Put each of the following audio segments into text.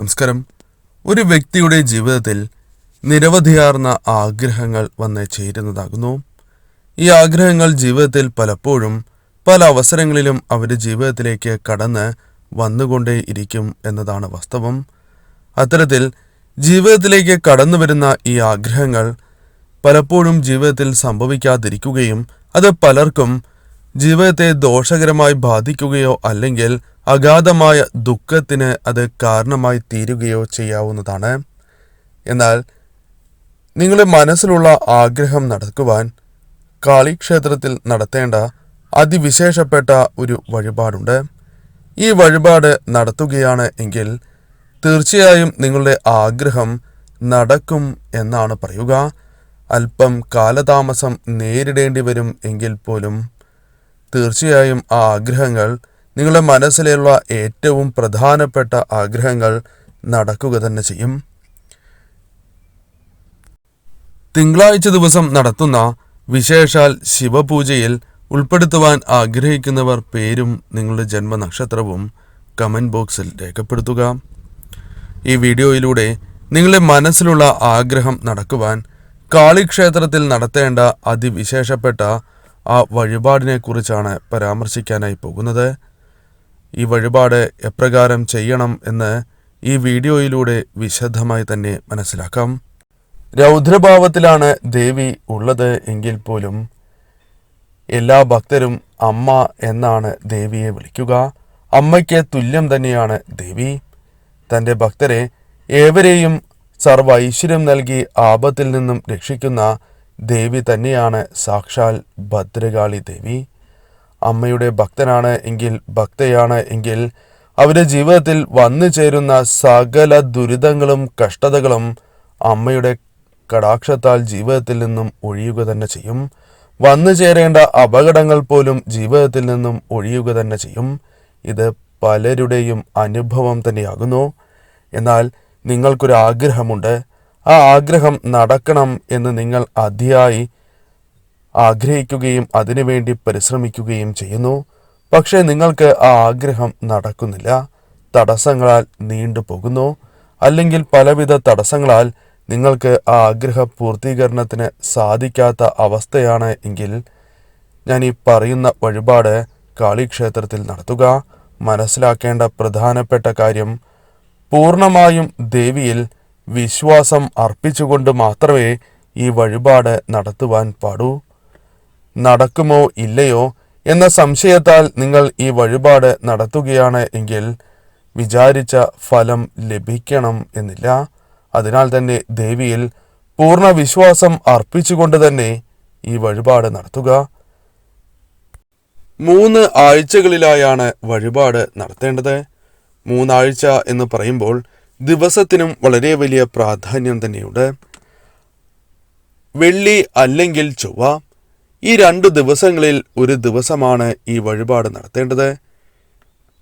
നമസ്കാരം. ഒരു വ്യക്തിയുടെ ജീവിതത്തിൽ നിരവധിയാർന്ന ആഗ്രഹങ്ങൾ വന്ന് ചേരുന്നതാകുന്നു. ഈ ആഗ്രഹങ്ങൾ ജീവിതത്തിൽ പലപ്പോഴും പല അവസരങ്ങളിലും അവരുടെ ജീവിതത്തിലേക്ക് കടന്ന് വന്നുകൊണ്ടേ ഇരിക്കും എന്നതാണ് വാസ്തവം. അത്തരത്തിൽ ജീവിതത്തിലേക്ക് കടന്നു വരുന്ന ഈ ആഗ്രഹങ്ങൾ പലപ്പോഴും ജീവിതത്തിൽ സംഭവിക്കാതിരിക്കുകയും അത് പലർക്കും ജീവിതത്തെ ദോഷകരമായി ബാധിക്കുകയോ അല്ലെങ്കിൽ അഗാധമായ ദുഃഖത്തിന് അത് കാരണമായി തീരുകയോ ചെയ്യാവുന്നതാണ്. എന്നാൽ നിങ്ങളുടെ മനസ്സിലുള്ള ആഗ്രഹം നടക്കുവാൻ കാളിക്ഷേത്രത്തിൽ നടത്തേണ്ട അതിവിശേഷപ്പെട്ട ഒരു വഴിപാടുണ്ട്. ഈ വഴിപാട് നടത്തുകയാണ് എങ്കിൽ തീർച്ചയായും നിങ്ങളുടെ ആഗ്രഹം നടക്കും എന്നാണ് പറയുക. അല്പം കാലതാമസം നേരിടേണ്ടി വരും എങ്കിൽ പോലും തീർച്ചയായും ആ ആഗ്രഹങ്ങൾ നിങ്ങളുടെ മനസ്സിലുള്ള ഏറ്റവും പ്രധാനപ്പെട്ട ആഗ്രഹങ്ങൾ നടക്കുക തന്നെ ചെയ്യും. തിങ്കളാഴ്ച ദിവസം നടത്തുന്ന വിശേഷാൽ ശിവപൂജയിൽ ഉൾപ്പെടുത്തുവാൻ ആഗ്രഹിക്കുന്നവർ പേരും നിങ്ങളുടെ ജന്മനക്ഷത്രവും കമന്റ് ബോക്സിൽ രേഖപ്പെടുത്തുക. ഈ വീഡിയോയിലൂടെ നിങ്ങളുടെ മനസ്സിലുള്ള ആഗ്രഹം നടക്കുവാൻ കാളിക്ഷേത്രത്തിൽ നടത്തേണ്ട അതിവിശേഷപ്പെട്ട ആ വഴിപാടിനെക്കുറിച്ചാണ് പരാമർശിക്കാനായി പോകുന്നത്. ഈ വഴിപാട് എപ്രകാരം ചെയ്യണം എന്ന് ഈ വീഡിയോയിലൂടെ വിശദമായി തന്നെ മനസ്സിലാക്കാം. രൗദ്രഭാവത്തിലാണ് ദേവി ഉള്ളത് എങ്കിൽ പോലും എല്ലാ ഭക്തരും അമ്മ എന്നാണ് ദേവിയെ വിളിക്കുക. അമ്മയ്ക്ക് തുല്യം തന്നെയാണ് ദേവി. തന്റെ ഭക്തരെ ഏവരെയും സർവ ഐശ്വര്യം നൽകി ആപത്തിൽ നിന്നും രക്ഷിക്കുന്ന ദേവി തന്നെയാണ് സാക്ഷാൽ ഭദ്രകാളി ദേവി. അമ്മയുടെ ഭക്തനാണ് എങ്കിൽ ഭക്തയാണ് എങ്കിൽ അവരുടെ ജീവിതത്തിൽ വന്നു ചേരുന്ന സകല ദുരിതങ്ങളും കഷ്ടതകളും അമ്മയുടെ കടാക്ഷത്താൽ ജീവിതത്തിൽ നിന്നും ഒഴിയുക തന്നെ ചെയ്യും. വന്നു ചേരേണ്ട അപകടങ്ങൾ പോലും ജീവിതത്തിൽ നിന്നും ഒഴിയുക തന്നെ ചെയ്യും. ഇത് പലരുടെയും അനുഭവം തന്നെയാകുന്നു. എന്നാൽ നിങ്ങൾക്കൊരു ആഗ്രഹമുണ്ട് ആ ആഗ്രഹം നടക്കണം എന്ന് നിങ്ങൾ അതിയായി ആഗ്രഹിക്കുകയും അതിനുവേണ്ടി പരിശ്രമിക്കുകയും ചെയ്യുന്നു. പക്ഷേ നിങ്ങൾക്ക് ആ ആഗ്രഹം നടക്കുന്നില്ല. തടസ്സങ്ങളാൽ നീണ്ടു പോകുന്നു. അല്ലെങ്കിൽ പലവിധ തടസ്സങ്ങളാൽ നിങ്ങൾക്ക് ആ ആഗ്രഹ പൂർത്തീകരണത്തിന് സാധിക്കാത്ത അവസ്ഥയാണ് എങ്കിൽ ഞാൻ ഈ പറയുന്ന വഴിപാട് കാളിക്ഷേത്രത്തിൽ നടത്തുക. മനസ്സിലാക്കേണ്ട പ്രധാനപ്പെട്ട കാര്യം പൂർണമായും ദേവിയിൽ വിശ്വാസം അർപ്പിച്ചുകൊണ്ട് മാത്രമേ ഈ വഴിപാട് നടത്തുവാൻ പാടൂ. നടക്കുമോ ഇല്ലയോ എന്ന സംശയത്താൽ നിങ്ങൾ ഈ വഴിപാട് നടത്തുകയാണ് എങ്കിൽ വിചാരിച്ച ഫലം ലഭിക്കണം എന്നില്ല. അതിനാൽ തന്നെ ദേവിയിൽ പൂർണ വിശ്വാസം അർപ്പിച്ചുകൊണ്ട് തന്നെ ഈ വഴിപാട് നടത്തുക. മൂന്ന് ആഴ്ചകളിലായാണ് വഴിപാട് നടത്തേണ്ടത്. മൂന്നാഴ്ച എന്ന് പറയുമ്പോൾ ദിവസത്തിനും വളരെ വലിയ പ്രാധാന്യം തന്നെയുണ്ട്. വെള്ളി അല്ലെങ്കിൽ ചൊവ്വ ഈ രണ്ട് ദിവസങ്ങളിൽ ഒരു ദിവസമാണ് ഈ വഴിപാട് നടത്തേണ്ടത്.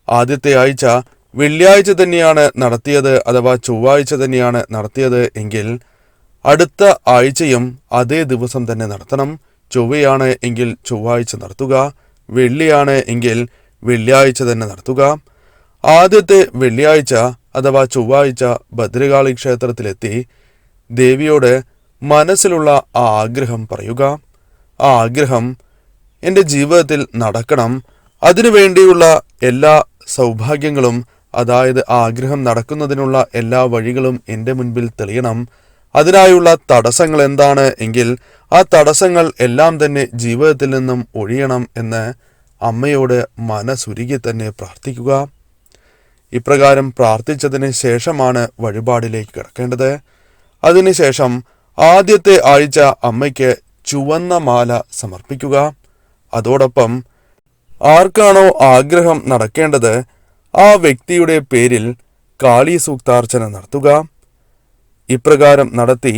ആദ്യത്തെ ആഴ്ച വെള്ളിയാഴ്ച തന്നെയാണ് നടത്തിയത് അഥവാ ചൊവ്വാഴ്ച തന്നെയാണ് നടത്തിയത് എങ്കിൽ അടുത്ത ആഴ്ചയും അതേ ദിവസം തന്നെ നടത്തണം. ചൊവ്വയാണ് എങ്കിൽ ചൊവ്വാഴ്ച നടത്തുക വെള്ളിയാണ് എങ്കിൽ വെള്ളിയാഴ്ച തന്നെ നടത്തുക. ആദ്യത്തെ വെള്ളിയാഴ്ച അഥവാ ചൊവ്വാഴ്ച ഭദ്രകാളി ക്ഷേത്രത്തിലെത്തി ദേവിയോട് മനസ്സിലുള്ള ആ ആഗ്രഹം പറയുക. ആ ആഗ്രഹം എന്റെ ജീവിതത്തിൽ നടക്കണം. അതിനുവേണ്ടിയുള്ള എല്ലാ സൗഭാഗ്യങ്ങളും അതായത് ആ ആഗ്രഹം നടക്കുന്നതിനുള്ള എല്ലാ വഴികളും എന്റെ മുൻപിൽ തെളിയണം. അതിനായുള്ള തടസ്സങ്ങൾ എന്താണ് എങ്കിൽ ആ തടസ്സങ്ങൾ എല്ലാം തന്നെ ജീവിതത്തിൽ നിന്നും ഒഴിയണം എന്ന് അമ്മയോട് മനസ്സുരുകി തന്നെ പ്രാർത്ഥിക്കുക. ഇപ്രകാരം പ്രാർത്ഥിച്ചതിന് ശേഷമാണ് വഴിപാടിലേക്ക് കിടക്കേണ്ടത്. അതിനുശേഷം ആദ്യത്തെ ആഴ്ച അമ്മയ്ക്ക് ചുവന്ന മാല സമർപ്പിക്കുക. അതോടൊപ്പം ആർക്കാണോ ആഗ്രഹം നടക്കേണ്ടത് ആ വ്യക്തിയുടെ പേരിൽ കാളി സൂക്താർച്ചന നടത്തുക. ഇപ്രകാരം നടത്തി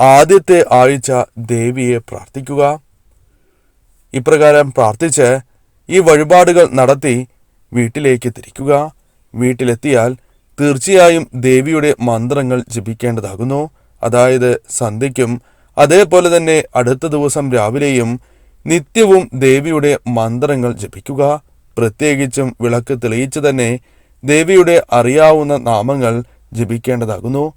ആദ്യത്തെ ആഴ്ച ദേവിയെ പ്രാർത്ഥിക്കുക. ഇപ്രകാരം പ്രാർത്ഥിച്ച് ഈ വഴിപാടുകൾ നടത്തി വീട്ടിലേക്ക് തിരിക്കുക. വീട്ടിലെത്തിയാൽ തീർച്ചയായും ദേവിയുടെ മന്ത്രങ്ങൾ ജപിക്കേണ്ടതാകുന്നു. അതായത് സന്ധ്യയ്ക്കും അതേപോലെ തന്നെ അടുത്ത ദിവസം രാവിലെയും നിത്യവും ദേവിയുടെ മന്ത്രങ്ങൾ ജപിക്കുക. പ്രത്യേകിച്ചും വിളക്ക് തെളിയിച്ച് തന്നെ ദേവിയുടെ അറിയാവുന്ന നാമങ്ങൾ ജപിക്കേണ്ടതാകുന്നു.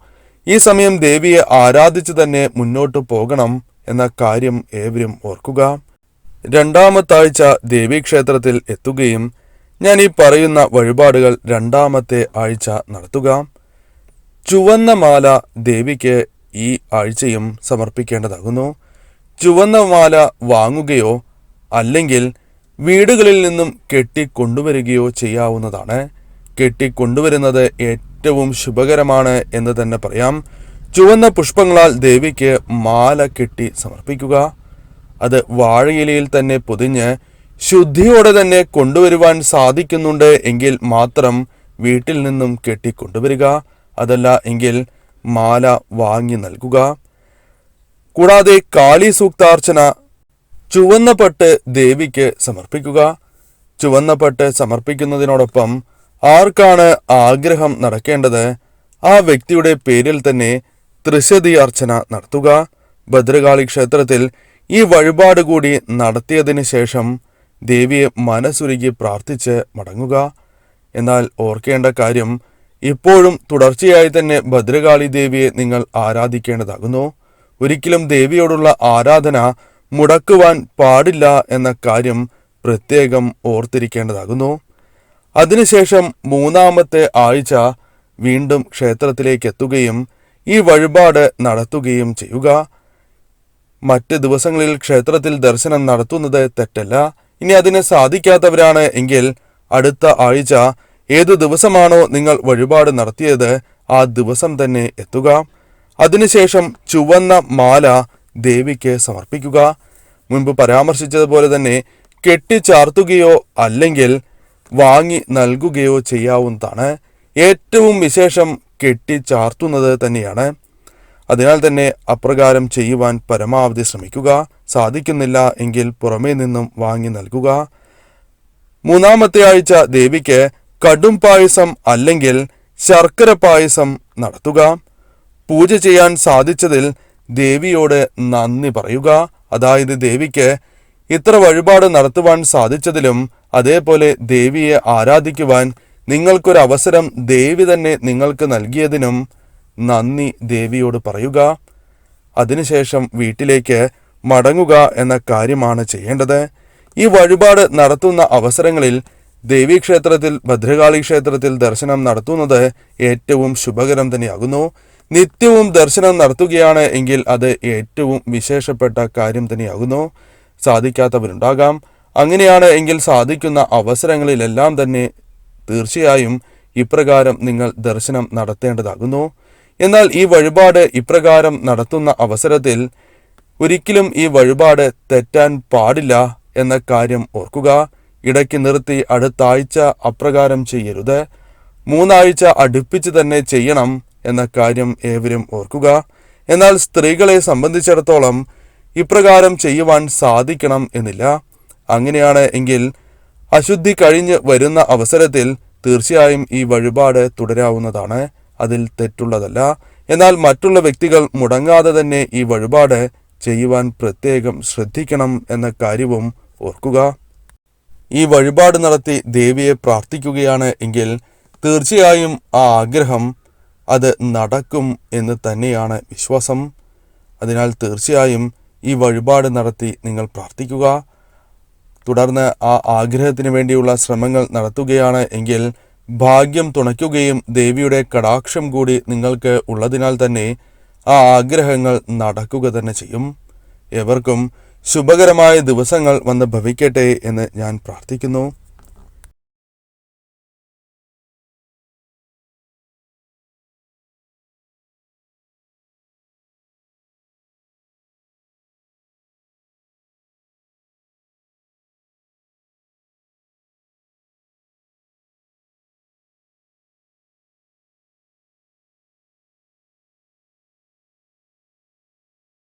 ഈ സമയം ദേവിയെ ആരാധിച്ചു തന്നെ മുന്നോട്ട് പോകണം എന്ന കാര്യം ഏവരും ഓർക്കുക. രണ്ടാമത്താഴ്ച ദേവീക്ഷേത്രത്തിൽ എത്തുകയും ഞാൻ ഈ പറയുന്ന വഴിപാടുകൾ രണ്ടാമത്തെ ആഴ്ച നടത്തുക. ചുവന്ന മാല ദേവിക്ക് ഈ ആഴ്ചയും സമർപ്പിക്കേണ്ടതാകുന്നു. ചുവന്ന മാല വാങ്ങുകയോ അല്ലെങ്കിൽ വീടുകളിൽ നിന്നും കെട്ടിക്കൊണ്ടുവരികയോ ചെയ്യാവുന്നതാണ്. കെട്ടിക്കൊണ്ടുവരുന്നത് ഏറ്റവും ശുഭകരമാണ് എന്ന് തന്നെ പറയാം. ചുവന്ന പുഷ്പങ്ങളാൽ ദേവിക്ക് മാല കെട്ടി സമർപ്പിക്കുക. അത് വാഴയിലയിൽ തന്നെ പൊതിഞ്ഞ് ശുദ്ധിയോടെ തന്നെ കൊണ്ടുവരുവാൻ സാധിക്കുന്നുണ്ട് എങ്കിൽ മാത്രം വീട്ടിൽ നിന്നും കെട്ടിക്കൊണ്ടുവരിക. അതല്ല എങ്കിൽ മാല വാങ്ങി നൽകുക. കൂടാതെ കാളി സൂക്താർച്ചന ചുവന്ന പട്ട് ദേവിക്ക് സമർപ്പിക്കുക. ചുവന്ന പട്ട് സമർപ്പിക്കുന്നതിനോടൊപ്പം ആർക്കാണ് ആഗ്രഹം നടക്കേണ്ടത്? ആ വ്യക്തിയുടെ പേരിൽ തന്നെ ത്രിശതി അർച്ചന നടത്തുക. ഭദ്രകാളി ക്ഷേത്രത്തിൽ ഈ വഴിപാട് കൂടി നടത്തിയതിന് ശേഷം ദേവിയെ മനസ്സുരുകി പ്രാർത്ഥിച്ച് മടങ്ങുക. എന്നാൽ ഓർക്കേണ്ട കാര്യം ഇപ്പോഴും തുടർച്ചയായി തന്നെ ഭദ്രകാളി ദേവിയെ നിങ്ങൾ ആരാധിക്കേണ്ടതാകുന്നു. ഒരിക്കലും ദേവിയോടുള്ള ആരാധന മുടക്കുവാൻ പാടില്ല എന്ന കാര്യം പ്രത്യേകം ഓർത്തിരിക്കേണ്ടതാകുന്നു. അതിനുശേഷം മൂന്നാമത്തെ ആഴ്ച വീണ്ടും ക്ഷേത്രത്തിലേക്ക് എത്തുകയും ഈ വഴിപാട് നടത്തുകയും ചെയ്യുക. മറ്റ് ദിവസങ്ങളിൽ ക്ഷേത്രത്തിൽ ദർശനം നടത്തുന്നത് തെറ്റല്ല. ഇനി അതിന് സാധിക്കാത്തവരാണ് എങ്കിൽ അടുത്ത ആഴ്ച ഏതു ദിവസമാണോ നിങ്ങൾ വഴിപാട് നടത്തിയത് ആ ദിവസം തന്നെ എത്തുക. അതിനുശേഷം ചുവന്ന മാല ദേവിക്ക് സമർപ്പിക്കുക. മുൻപ് പരാമർശിച്ചതുപോലെ തന്നെ കെട്ടിച്ചാർത്തുകയോ അല്ലെങ്കിൽ വാങ്ങി നൽകുകയോ ചെയ്യാവുന്നതാണ്. ഏറ്റവും വിശേഷം കെട്ടിച്ചാർത്തുന്നത് തന്നെയാണ്. അതിനാൽ തന്നെ അപ്രകാരം ചെയ്യുവാൻ പരമാവധി ശ്രമിക്കുക. സാധിക്കുന്നില്ല എങ്കിൽ പുറമേ നിന്നും വാങ്ങി നൽകുക. മൂന്നാമത്തെ ആഴ്ച ദേവിക്ക് കടും പായസം അല്ലെങ്കിൽ ശർക്കര പായസം നടത്തുക. പൂജ ചെയ്യാൻ സാധിച്ചതിൽ ദേവിയോട് നന്ദി പറയുക. അതായത് ദേവിക്ക് ഇത്ര വഴിപാട് നടത്തുവാൻ സാധിച്ചതിലും അതേപോലെ ദേവിയെ ആരാധിക്കുവാൻ നിങ്ങൾക്കൊരു അവസരം ദേവി തന്നെ നിങ്ങൾക്ക് നൽകിയതിനും നന്ദി ദേവിയോട് പറയുക. അതിനുശേഷം വീട്ടിലേക്ക് മടങ്ങുക എന്ന കാര്യമാണ് ചെയ്യേണ്ടത്. ഈ വഴിപാട് നടത്തുന്ന അവസരങ്ങളിൽ ദേവീക്ഷേത്രത്തിൽ ഭദ്രകാളി ക്ഷേത്രത്തിൽ ദർശനം നടത്തുന്നത് ഏറ്റവും ശുഭകരം തന്നെയാകുന്നു. നിത്യവും ദർശനം നടത്തുകയാണ് എങ്കിൽ അത് ഏറ്റവും വിശേഷപ്പെട്ട കാര്യം തന്നെയാകുന്നു. സാധിക്കാത്തവരുണ്ടാകാം. അങ്ങനെയാണ് എങ്കിൽ സാധിക്കുന്ന അവസരങ്ങളിലെല്ലാം തന്നെ തീർച്ചയായും ഇപ്രകാരം നിങ്ങൾ ദർശനം നടത്തേണ്ടതാകുന്നു. എന്നാൽ ഈ വഴിപാട് ഇപ്രകാരം നടത്തുന്ന അവസരത്തിൽ ഒരിക്കലും ഈ വഴിപാട് തെറ്റാൻ പാടില്ല എന്ന കാര്യം ഓർക്കുക. ഇടയ്ക്ക് നിർത്തി അടുത്ത ആഴ്ച അപ്രകാരം ചെയ്യരുത്. മൂന്നാഴ്ച അടുപ്പിച്ച് തന്നെ ചെയ്യണം എന്ന കാര്യം ഏവരും ഓർക്കുക. എന്നാൽ സ്ത്രീകളെ സംബന്ധിച്ചിടത്തോളം ഇപ്രകാരം ചെയ്യുവാൻ സാധിക്കണം എന്നില്ല. അങ്ങനെയാണ് എങ്കിൽ അശുദ്ധി കഴിഞ്ഞ് വരുന്ന അവസരത്തിൽ തീർച്ചയായും ഈ വഴിപാട് തുടരാവുന്നതാണ്. അതിൽ തെറ്റുള്ളതല്ല. എന്നാൽ മറ്റുള്ള വ്യക്തികൾ മുടങ്ങാതെ തന്നെ ഈ വഴിപാട് ചെയ്യുവാൻ പ്രത്യേകം ശ്രദ്ധിക്കണം എന്ന കാര്യവും ഓർക്കുക. ഈ വഴിപാട് നടത്തി ദേവിയെ പ്രാർത്ഥിക്കുകയാണ് എങ്കിൽ തീർച്ചയായും ആ ആഗ്രഹം അത് നടക്കും എന്ന് തന്നെയാണ് വിശ്വാസം. അതിനാൽ തീർച്ചയായും ഈ വഴിപാട് നടത്തി നിങ്ങൾ പ്രാർത്ഥിക്കുക. തുടർന്ന് ആ ആഗ്രഹത്തിന് വേണ്ടിയുള്ള ശ്രമങ്ങൾ നടത്തുകയാണ് എങ്കിൽ ഭാഗ്യം തുണയ്ക്കുകയും ദേവിയുടെ കടാക്ഷം കൂടി നിങ്ങൾക്ക് ഉള്ളതിനാൽ തന്നെ ആ ആഗ്രഹങ്ങൾ നടക്കുക തന്നെ ചെയ്യും. എവർക്കും ശുഭകരമായ ദിവസങ്ങൾ വന്ന് ഭവിക്കട്ടെ എന്ന് ഞാൻ പ്രാർത്ഥിക്കുന്നു.